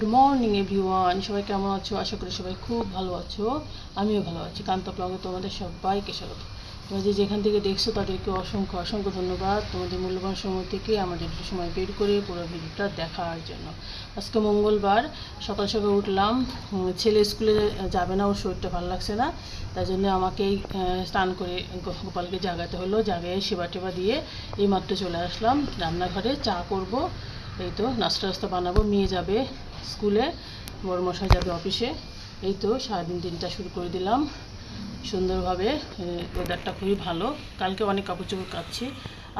Good morning everyone সবাই কেমন আছো? আশা করি সবাই খুব ভালো আছো। আমিও ভালো আছি। কান্ত ব্লগে তোমাদের সবাইকে স্বাগত। তোমরা যে যেখান থেকে দেখছ, তাদেরকে অসংখ্য অসংখ্য ধন্যবাদ। তোমাদের মূল্যবান সময় থেকে আমাদের একটু সময় বের করে পুরো ভিডিওটা দেখার জন্য। আজকে মঙ্গলবার, সকাল সকাল উঠলাম। ছেলে স্কুলে যাবে না, ওর শরীরটা ভালো লাগছে না। তাই জন্য আমাকেই স্নান করে গোপালকে জাগাতে হলো। জাগিয়ে সেবা টেবা দিয়ে এই মাত্র চলে আসলাম। রান্নাঘরে চা করব। এই তো, নাস্তা টাস্তা বানাবো। মেয়ে যাবে স্কুলে বড় মশাই যাবে অফিসে। এই তো সারাদিন দিনটা শুরু করে দিলাম। সুন্দরভাবে ওয়েদারটা খুবই ভালো। কালকে অনেক কাপড় চোপড় কাচ্ছি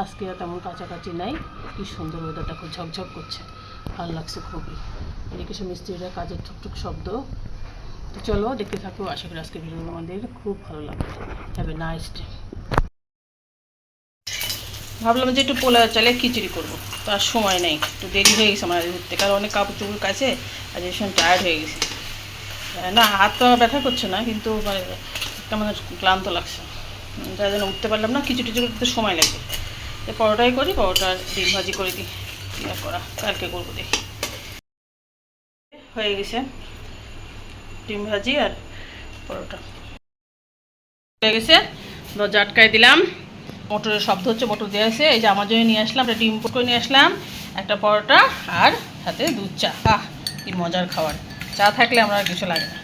আজকে আর তেমন কাছাকাছি নাই। কি সুন্দর ওয়েদারটা খুব ঝকঝক করছে। ভালো লাগছে খুবই। এদিকে সব মিস্ত্রিরা কাজের টুকটুক শব্দ। তো চলো দেখতে থাকো। আশা করি আজকে ভিডিও আমাদের খুব ভালো লাগবে। হ্যাভ এ নাইস ডে ভাবলাম যে একটু পোলা চালে খিচুড়ি করব। তো আর সময় নেই, একটু দেরি হয়ে গেছে আমার উঠতে কারণ অনেক কাপড় চোপড় কাছে এই সময় টায়ার্ড হয়ে গেছে। না, হাত তো আমার ব্যথা করছে না, কিন্তু মানে কেমন ক্লান্ত লাগছে। যার জন্য উঠতে পারলাম না, খিচুড়ি করতে সময় লাগে তো পরোটাই করি, পরোটা আর ডিম ভাজি করে দিই। আর করা, কালকে করব দেখি। হয়ে গেছে ডিম ভাজি আর পরোটা। হয়ে গেছে, দরজা আটকায় দিলাম। মোটরের শব্দ হচ্ছে মোটর দিয়ে আছে। এই যে আমার জন্য নিয়ে আসলাম একটা ডিম করে নিয়ে আসলাম একটা পরোটা আর সাথে দুধ চা। আহ কি মজার খাবার। চা থাকলে আমরা আর কিছু লাগে না।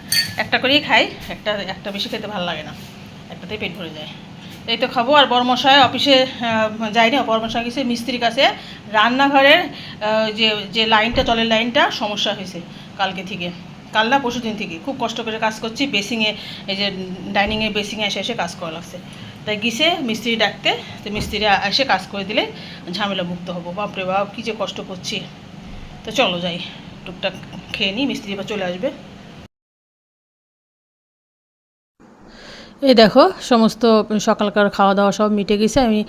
একটা করেই খাই একটা একটা বেশি খেতে ভালো লাগে না। একটাতেই পেট ভরে যায়। এই তো খাব আর বর্মশাই অফিসে আহ, যায়নি বর্মশাই গেছে মিস্ত্রির কাছে। রান্নাঘরের যে যে লাইনটা জলের লাইনটা সমস্যা হয়েছে কালকে থেকে। কাল না পরশু দিন থেকে। খুব কষ্ট করে কাজ করছি বেসিংয়ে এই যে ডাইনিংয়ে বেসিংয়ে এসে এসে কাজ করা লাগছে। তাই গিসে মিস্ত্রি ডাকতে, তো মিস্ত্রি এসে কাজ করে দিলে ঝামেলা মুক্ত হব। বাপরে বাপ, কী যে কষ্ট করছি। তো চলো যাই, টুকটাক খেয়ে নিই, মিস্ত্রি বা চলে আসবে। এই দেখো, সমস্ত সকালকার খাওয়া দাওয়া সব মিটে গেছে। আমি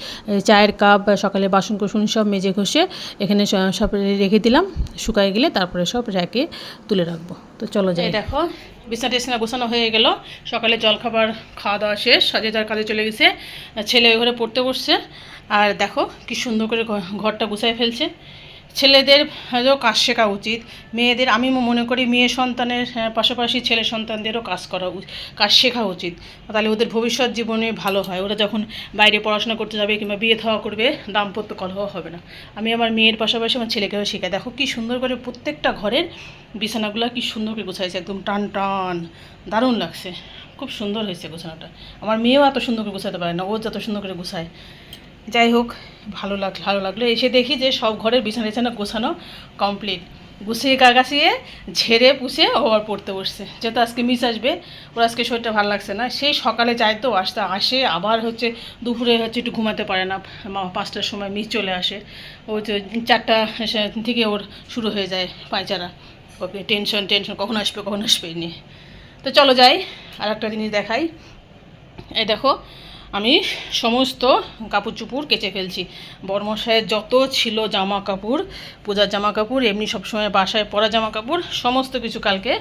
চায়ের কাপ, সকালে বাসন কুসুন সব মেজে ঘষে এখানে সব রেখে দিলাম। শুকায় গেলে তারপরে সব র্যাকে তুলে রাখব। তো চলো যাই। দেখো, বিছনা টিছনা গোছানো হয়ে গেল। সকালে জলখাবার খাওয়া দাওয়া শেষ, সাজে যার কাজে চলে গেছে। ছেলে ওই ঘরে পড়তে বসছে। আর দেখো, কি সুন্দর করে ঘরটা গুছায় ফেলছে। ছেলেদের হয়তো কাজ শেখা উচিত। মেয়েদের, আমি মনে করি মেয়ে সন্তানের পাশাপাশি ছেলে সন্তানদেরও কাজ করা কাজ শেখা উচিত। তাহলে ওদের ভবিষ্যৎ জীবনে ভালো হয়। ওরা যখন বাইরে পড়াশোনা করতে যাবে কিংবা বিয়ে থাওয়া করবে, দাম্পত্য কলহ হবে না। আমি আমার মেয়ের পাশাপাশি আমার ছেলেকেও শেখাই। দেখো কি সুন্দর করে প্রত্যেকটা ঘরের বিছানাগুলো কি সুন্দর করে গোছাইছে। একদম টান টান, দারুণ লাগছে। খুব সুন্দর হয়েছে গোছানোটা। আমার মেয়েও এত সুন্দর করে গোছাতে পারে না। ও যত সুন্দর করে গোছায়। যাই হোক, ভালো লাগ, ভালো লাগল। এসে দেখি যে সব ঘরের বিছানা বিছানা গোছানো কমপ্লিট গুছিয়ে গাগাছিয়ে ঝেড়ে পুষে ও আবার পড়তে বসছে। যেহেতু আজকে মিস আসবে, ওর আজকে শরীরটা ভালো লাগছে না। সেই সকালে যায় তো, আসতে আসে, আবার হচ্ছে দুপুরে হচ্ছে একটু ঘুমাতে পারে না। পাঁচটার সময় মিস চলে আসে। ও যে চারটা থেকে ওর শুরু হয়ে যায় পায়চারা। টেনশন টেনশন কখন আসবে কখন আসবে নিয়ে। তো চলো যাই আর একটা জিনিস দেখাই। এই দেখো আমি সমস্ত কাপড় চুপুর কেচে ফেলছি। বর্মশায়ের যত ছিল জামা কাপড়, পূজার জামা কাপড়, এমনি সবসময় বাসায় পরা জামা কাপড়, সমস্ত কিছু কালকে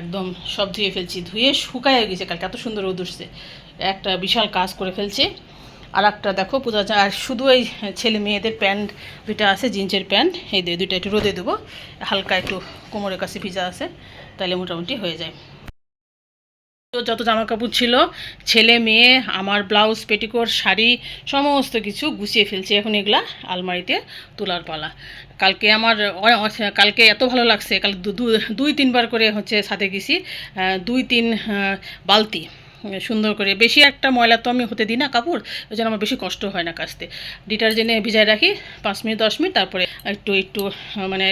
একদম সব ধুয়ে ফেলছি। ধুয়ে শুকায় গেছে কালকে, এত সুন্দর রোদ উঠছে। একটা বিশাল কাজ করে ফেলছি। আর একটা দেখো, পূজা আর শুধু এই ছেলে মেয়েদের প্যান্ট, দুইটা আছে, জিন্সের প্যান্ট, এই দুইটা একটু রোদে দেবো হালকা একটু কোমরের কাছে ভিজা আছে তাহলে মোটামুটি হয়ে যায়। তো যত জামা কাপড় ছিল, ছেলে, মেয়ে, আমার ব্লাউজ, পেটিকোট, শাড়ি, সমস্ত কিছু গুছিয়ে ফেলছে এখন এগুলা আলমারিতে তোলার পালা। কালকে আমার কালকে এত ভালো লাগছে, কাল দুই তিনবার করে হচ্ছে সাথে গেছি দুই তিন বালতি। সুন্দর করে। বেশি একটা ময়লা তো আমি হতে দিই না কাপড়, ওই জন্য আমার বেশি কষ্ট হয় না কাচতে। ডিটারজেন্টে ভিজায় রাখি, পাঁচ মিনিট, দশ মিনিট, তারপরে একটু একটু মানে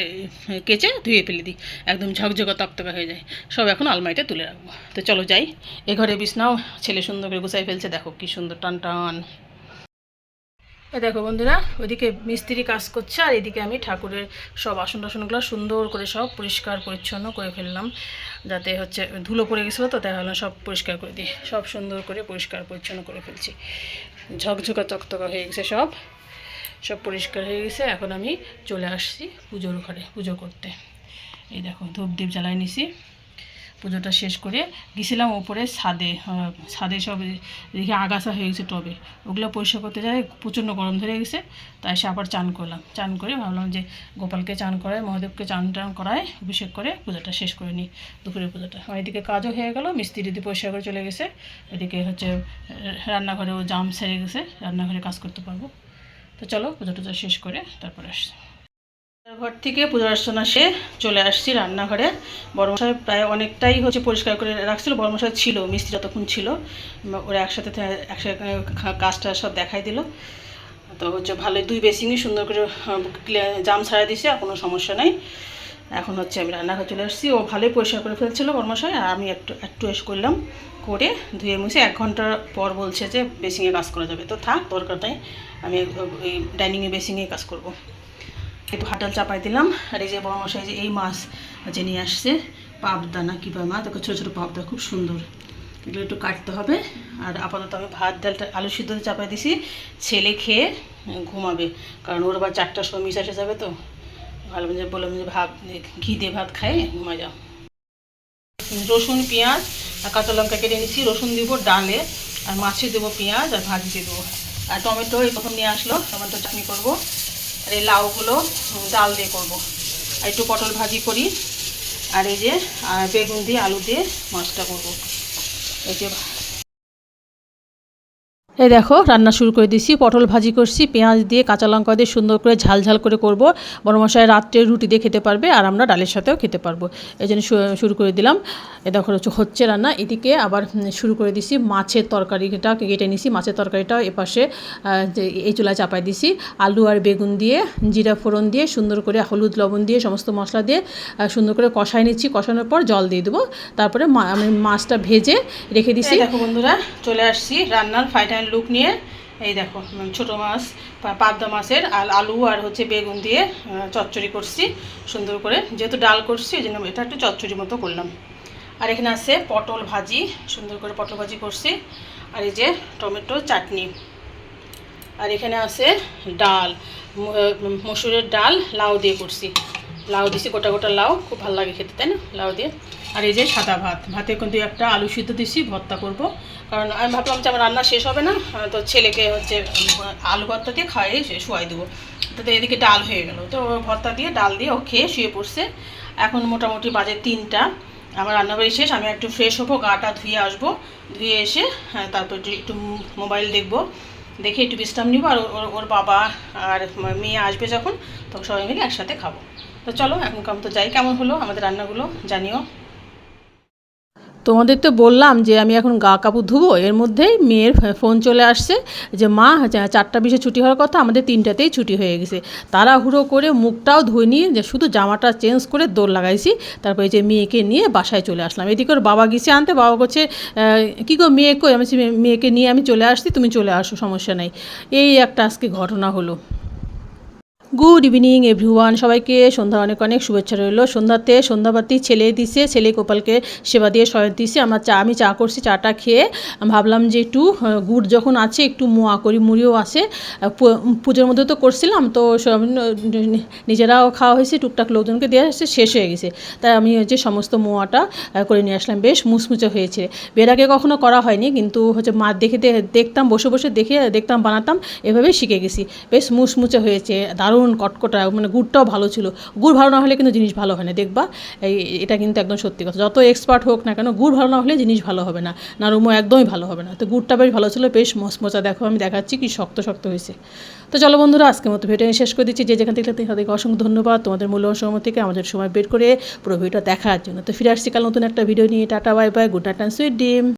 কেচে ধুয়ে ফেলে দিই। একদম ঝকঝকা তকতকা হয়ে যায়। সব এখন আলমারিতে তুলে রাখব। তো চলো যাই। এ ঘরে বিছনাও ছেলে সুন্দর করে গুছাই ফেলছে। দেখো কি সুন্দর, টান টান। দেখো বন্ধুরা, ওইদিকে মিস্ত্রি কাজ করছে, আর এদিকে আমি ঠাকুরের সব আসন টাসনগুলো সুন্দর করে সব পরিষ্কার পরিচ্ছন্ন করে ফেললাম। যাতে হচ্ছে ধুলো পড়ে গেছিল তো হলো সব পরিষ্কার করে দিই। সব সুন্দর করে পরিষ্কার পরিচ্ছন্ন করে ফেলছি। ঝকঝকা চকচকা হয়ে গেছে সব। সব পরিষ্কার হয়ে গেছে। এখন আমি চলে আসছি পুজোর ঘরে, পুজো করতে। এই দেখো ধূপ দ্বীপ জ্বালাই নিছি। পুজোটা শেষ করে গেছিলাম ওপরে ছাদে ছাদে সব দেখি আগাছা হয়ে গেছে টবে। ওগুলো পরিষ্কার করতে যাই প্রচণ্ড গরম ধরে গেছে, তাই সে আবার চান করলাম। চান করে ভাবলাম যে গোপালকে চান করায়, মহাদেবকে চান টান করায় অভিষেক করে পুজোটা শেষ করে নিই দুপুরের পুজোটা। আমার এদিকে কাজও হয়ে গেল, মিস্ত্রি দিদি পরিষ্কার করে চলে গেছে। এদিকে হচ্ছে রান্নাঘরেও জাম সেরে গেছে, রান্নাঘরে কাজ করতে পারব। তো চলো পুজো শেষ করে তারপরে আসছি। ঘর থেকে পুজো অর্চনা সে চলে আসছি রান্নাঘরে। বড়মশাই প্রায় অনেকটাই হচ্ছে পরিষ্কার করে রাখছিল, বড়মশাই ছিল, মিস্ত্রি যতক্ষণ ছিল, ওরা একসাথে একসাথে কাজটা সব দেখাই দিল। তো হচ্ছে ভালোই, দুই বেসিংই সুন্দর করে জাম ছাড়া দিছে, আর কোনো সমস্যা নাই। এখন হচ্ছে আমি রান্নাঘরে চলে আসছি। ও ভালোই পরিষ্কার করে ফেলছিল বর্মশাই আর আমি একটু একটু এসে করলাম। করে ধুয়ে মুছে এক ঘণ্টার পর বলছে যে বেসিংয়ে কাজ করা যাবে। তো থাক, দরকার নেই, আমি এই ডাইনিংয়ে বেসিংয়ে কাজ করব। একটু হাটাল চাপাই দিলাম। আর এই যে বড় মশাই যে এই মাছ যে নিয়ে আসছে, পাবদা না কী মাছ, দেখো ছোটো ছোটো পাবদা, খুব সুন্দর। এগুলো একটু কাটতে হবে। আর আপাতত আমি ভাত ডালটা আলু সিদ্ধ চাপাই দিছি। ছেলে খেয়ে ঘুমাবে। কারণ ওর আবার চারটার সময় এসে যাবে তো। ভালো যে বললাম যে ভাত, ঘি দিয়ে ভাত খাই ঘুমা যাও। রসুন, পেঁয়াজ আর কাঁচা লঙ্কা কেটে নিচ্ছি। রসুন দিব ডালে, আর মাছে দেবো পেঁয়াজ আর ভাজিতে দেবো। আর টমেটো এই প্রথম নিয়ে আসলো, টমেটো চাটনি করব। আর এই লাউগুলো ডাল দিয়ে করব। আর একটু পটল ভাজি করি আর এই যে বেগুন দিয়ে, আলু দিয়ে মাছটা করব এই যে এই দেখো, রান্না শুরু করে দিয়েছি। পটল ভাজি করছি, পেঁয়াজ দিয়ে কাঁচা লঙ্কা দিয়ে সুন্দর করে ঝাল ঝাল করে করব। বড় মশাই রাত্রে রুটি দিয়ে খেতে পারবে আর আমরা ডালের সাথেও খেতে পারব। এই জন্য শুরু করে দিলাম। এ দেখো হচ্ছে হচ্ছে রান্না। এদিকে আবার শুরু করে দিছি মাছের তরকারিটা কেটে নিছি মাছের তরকারিটাও এপাশে এই চুলায় চাপাই দিছি আলু আর বেগুন দিয়ে, জিরা ফোড়ন দিয়ে, সুন্দর করে হলুদ লবণ দিয়ে, সমস্ত মশলা দিয়ে সুন্দর করে কষাই নিচ্ছি। কষানোর পর জল দিয়ে দেবো। তারপরে আমি মাছটা ভেজে রেখে দিছি দেখো বন্ধুরা, চলে আসছি রান্নার ফাইনাল লুক নিয়ে, এই দেখো ছোট মাছ পাবদা মাছের আর আলু আর হচ্ছে বেগুন দিয়ে চচ্চড়ি করছি, সুন্দর করে। যেহেতু ডাল করছি, ওই জন্য এটা একটু চচ্চড়ি মতো করলাম। আর এখানে আছে পটল ভাজি, সুন্দর করে পটল ভাজি করছি। আর এই যে টমেটো চাটনি। আর এখানে আছে ডাল মসুরের ডাল, লাউ দিয়ে করছি। লাউ দিছি গোটা গোটা লাউ খুব ভালো লাগে খেতে তাই না লাউ দিয়ে? আর এই যে সাদা ভাত ভাতে কিন্তু একটা আলু সিদ্ধ দিছি ভর্তা করব। কারণ আমি ভাবলাম যে আমার রান্না শেষ হবে না তো ছেলেকে হচ্ছে আলু ভর্তা দিয়ে খাইয়ে শুয়াই দেবো। তো এদিকে ডাল হয়ে গেল। তো ভর্তা দিয়ে ডাল দিয়ে ও খেয়ে শুয়ে পড়ছে। এখন মোটামুটি বাজে তিনটা। আমার রান্নাবাড়ি শেষ আমি একটু ফ্রেশ হব গাটা ধুয়ে আসব। ধুয়ে এসে হ্যাঁ, তারপর একটু একটু মোবাইল দেখব। দেখে একটু বিশ্রাম নিবো আর ওর- ওর বাবা আর মেয়ে আসবে যখন তখন সবাই মিলে একসাথে খাব। তো চলো, এখন কাম তো যাই। কেমন হলো আমাদের রান্নাগুলো? জানিও। তোমাদের তো বললাম যে আমি এখন গা কাপড় ধুবো, এর মধ্যেই মেয়ের ফোন চলে আসছে যে, মা চারটা বিশে ছুটি হওয়ার কথা, আমাদের তিনটাতেই ছুটি হয়ে গেছে। তাড়াহুড়ো করে মুখটাও ধুয়ে নিয়ে যে শুধু জামাটা চেঞ্জ করে দৌড় লাগাইছি, তারপরে যে মেয়েকে নিয়ে বাসায় চলে আসলাম। এদিকে ওর বাবা গেছে আনতে, বাবা করছে কী গো মেয়ে কই? আমি মেয়েকে নিয়ে আমি চলে আসছি, তুমি চলে আসো, সমস্যা নাই। এই একটা আজকে ঘটনা হলো। গুড ইভিনিং এভরিওয়ান সবাইকে সন্ধ্যা অনেক অনেক শুভেচ্ছা রইল। সন্ধ্যাতে সন্ধ্যাবাতি ছেলে দিছে, ছেলে গোপালকে সেবা দিয়ে শয়ন দিছে। আমার চা, আমি চা করছি, চাটা খেয়ে ভাবলাম যে একটু গুড় যখন আছে, একটু মোয়া করি, মুড়িও আছে। পুজোর মধ্যে তো করছিলাম, তো সব নিজেরাও খাওয়া হয়েছে, টুকটাক লোকজনকে দেওয়া হয়েছে শেষ হয়ে গেছে। তাই আমি হচ্ছে সমস্ত মোয়াটা করে নিয়ে আসলাম। বেশ মুচমুচে হয়েছে। বের আগে কখনো করা হয়নি, কিন্তু হচ্ছে মা দেখে দেখতাম, বসে বসে দেখে, দেখতাম, বানাতাম, এভাবেই শিখে গেছি। বেশ মুচমুচে হয়েছে, দারুণ কটকটা মানে গুড়টাও ভালো ছিল। গুড় ভালো না হলে কিন্তু জিনিস ভালো হয় না, দেখবা? এই, এটা কিন্তু একদম সত্যি কথা। যত এক্সপার্ট হোক না কেন, গুড় ভালো না হলে জিনিস ভালো হবে না। নারুমো একদমই ভালো হবে না। তো গুড়টা বেশ ভালো ছিল, বেশ মচমচা। দেখো, আমি দেখাচ্ছি কি শক্ত শক্ত হয়েছে। তো চলো বন্ধুরা, আজকের মতো ভিডিও শেষ করে দিচ্ছি। যে যেখান থেকে তাদেরকে অসংখ্য ধন্যবাদ। তোমাদের মূল্যবান সময় থেকে আমাদের সময় বের করে পুরো ভিডিওটা দেখার জন্য। তো ফিরে আসছি কাল নতুন একটা ভিডিও নিয়ে। Tata, bye bye. Good night and sweet dream